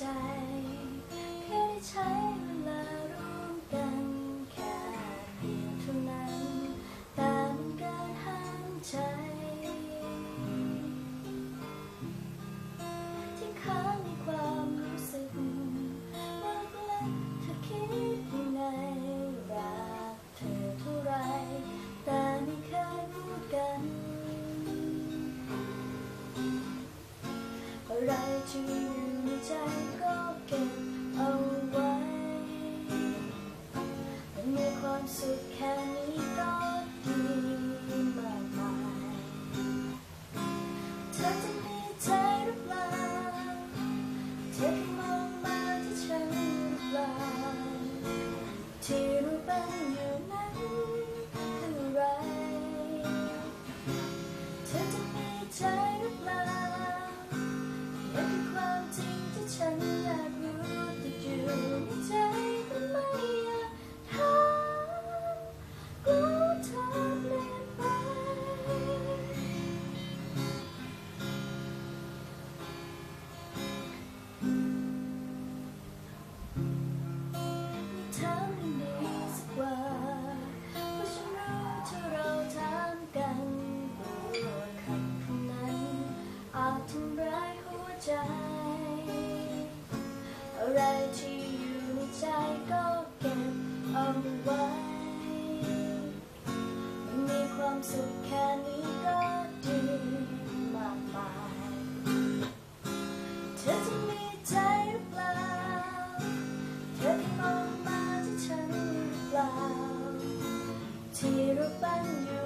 ใจแค่ได้ใช้เวลาร่วมกันแค่เพียงเท่านั้นแต่มันเกินห้ามใจ ที่ค้างในความรู้สึกรักและเธอคิดยังไงรักเธอเท่าไรแต่ไม่เคยพูดกันอะไรที่ ใจก็เก็บเอาไว้มีความสุขแค่นี้ก็ดีมากมายเธอจะมีใจหรือเปล่าเธอแค่มองมาที่ฉันหรือเปล่า ใจ อะไรที่อยู่ในใจก็เก็บเอาไว้ มีความสุขแค่นี้ก็ดีมากมายเธอจะมีใจหรือเปล่า เธอที่มองมาที่ฉันหรือเปล่า ที่รูปปั้นอยู่